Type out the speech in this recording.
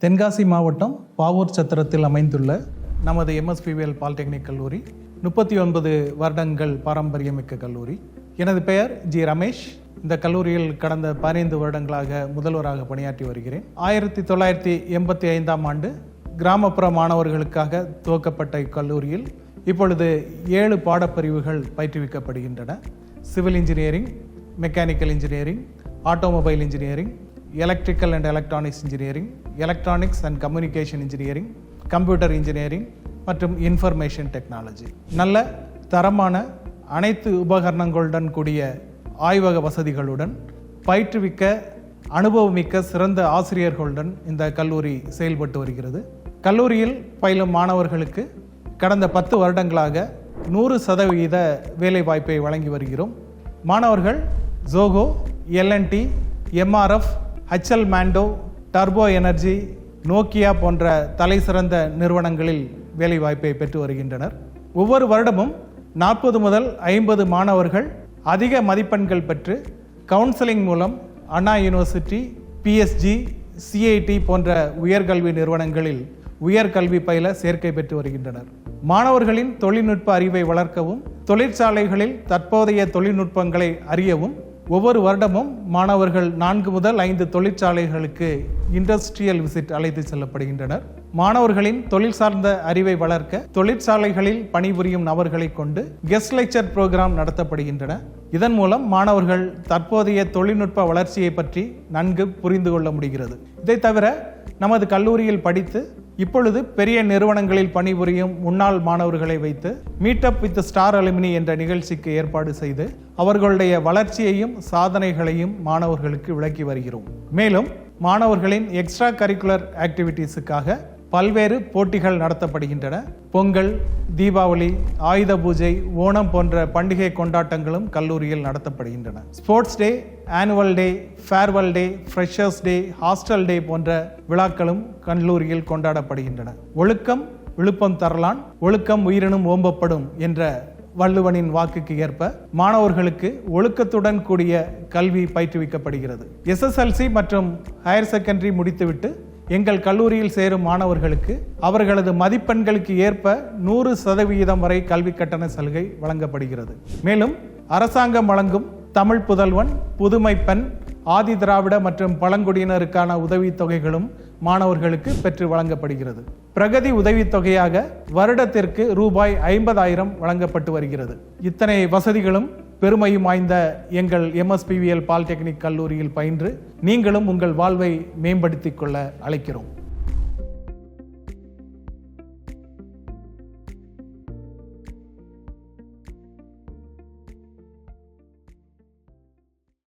தென்காசி மாவட்டம் பாவூர் சத்திரத்தில் அமைந்துள்ள நமது எம்எஸ்பிவிஎல் பாலிடெக்னிக் கல்லூரி முப்பத்தி ஒன்பது வருடங்கள் பாரம்பரியமிக்க கல்லூரி. எனது பெயர் ஜி ரமேஷ். இந்த கல்லூரியில் கடந்த பதினைந்து வருடங்களாக முதல்வராக பணியாற்றி வருகிறேன். ஆயிரத்தி தொள்ளாயிரத்தி எண்பத்தி ஐந்தாம் ஆண்டு கிராமப்புற மாணவர்களுக்காக துவக்கப்பட்ட இக்கல்லூரியில் இப்பொழுது ஏழு பாடப்பிரிவுகள் பயிற்றுவிக்கப்படுகின்றன. Civil engineering mechanical engineering automobile engineering electrical and electronics engineering electronics and communication engineering computer engineering மற்றும் இன்ஃபர்மேஷன் டெக்னாலஜி நல்ல தரமான அனைத்து உபகரணங்களுடன் கூடிய ஆய்வக வசதிகளுடன் பயிற்றுவிக்க அனுபவமிக்க சிறந்த ஆசிரியர்களுடன் இந்த கல்லூரி செயல்பட்டு வருகிறது. கல்லூரியில் பயிலும் மாணவர்களுக்கு கடந்த பத்து வருடங்களாக நூறு சதவிகித வேலைவாய்ப்பை வழங்கி வருகிறோம். மாணவர்கள் Zoho LNT MRF HL Mando turbo energy Nokia போன்ற தலைசிறந்த நிறுவனங்களில் வேலைவாய்ப்பை பெற்று வருகின்றனர். ஒவ்வொரு வருடமும் நாற்பது முதல் ஐம்பது மாணவர்கள் அதிக மதிப்பெண்கள் பெற்று கவுன்சிலிங் மூலம் அண்ணா யூனிவர்சிட்டி பிஎஸ்ஜி சிஐடி போன்ற உயர்கல்வி நிறுவனங்களில் உயர்கல்வி பயில சேர்க்கை பெற்று வருகின்றனர். மாணவர்களின் தொழில்நுட்ப அறிவை வளர்க்கவும் தொழிற்சாலைகளில் தற்போதைய தொழில்நுட்பங்களை அறியவும் ஒவ்வொரு வருடமும் மாணவர்கள் நான்கு முதல் ஐந்து தொழிற்சாலைகளுக்கு இண்டஸ்ட்ரியல் விசிட் அழைத்து செல்லப்படுகின்றனர். மாணவர்களின் தொழில் சார்ந்த அறிவை வளர்க்க தொழிற்சாலைகளில் பணிபுரியும் நபர்களை கொண்டு கெஸ்ட் லெக்சர் புரோகிராம் நடத்தப்படுகின்றன. இதன் மூலம் மாணவர்கள் தற்போதைய தொழில்நுட்ப வளர்ச்சியை பற்றி நன்கு புரிந்து கொள்ள முடிகிறது. இதை தவிர நமது கல்லூரியில் படித்து இப்பொழுது பெரிய நிறுவனங்களில் பணிபுரியும் முன்னாள் மாணவர்களை வைத்து மீட்டப் வித் ஸ்டார் அலுமினி என்ற நிகழ்ச்சிக்கு ஏற்பாடு செய்து அவர்களுடைய வளர்ச்சியையும் சாதனைகளையும் மாணவர்களுக்கு விளக்கி வருகிறோம். மேலும் மாணவர்களின் எக்ஸ்ட்ரா கரிக்குலர் ஆக்டிவிட்டீஸுக்காக பல்வேறு போட்டிகள் நடத்தப்படுகின்றன. பொங்கல் தீபாவளி ஆயுத பூஜை ஓணம் போன்ற பண்டிகை கொண்டாட்டங்களும் கல்லூரியில் நடத்தப்படுகின்றன. Sports day annual day farewell day freshers day hostel day போன்ற விழாக்களும் கல்லூரியில் கொண்டாடப்படுகின்றன. ஒழுக்கம் விழுப்பம் தரலான் ஒழுக்கம் உயிரினும் ஓம்பப்படும் என்ற வள்ளுவனின் வாக்குக்கு ஏற்ப மாணவர்களுக்கு ஒழுக்கத்துடன் கூடிய கல்வி பயிற்றுவிக்கப்படுகிறது. எஸ்எஸ்எல்சி மற்றும் ஹையர் செகண்டரி முடித்துவிட்டு எங்கள் கல்லூரியில் சேரும் மாணவர்களுக்கு அவர்களது மதிப்பெண்களுக்கு ஏற்ப நூறு சதவிகிதம் வரை கல்வி கட்டண சலுகை வழங்கப்படுகிறது. மேலும் அரசாங்கம் வழங்கும் தமிழ் புதல்வன் புதுமை பெண் ஆதி திராவிட மற்றும் பழங்குடியினருக்கான உதவித்தொகைகளும் மாணவர்களுக்கு பெற்று வழங்கப்படுகிறது. பிரகதி உதவித்தொகையாக வருடத்திற்கு ரூபாய் ஐம்பதாயிரம் வழங்கப்பட்டு வருகிறது. இத்தனை வசதிகளும் பெருமையும் வாய்ந்த எங்கள் எம்எஸ்பிவிஎல் பாலிடெக்னிக் கல்லூரியில் பயின்று நீங்களும் உங்கள் வாழ்வை மேம்படுத்திக் கொள்ள அழைக்கிறோம்.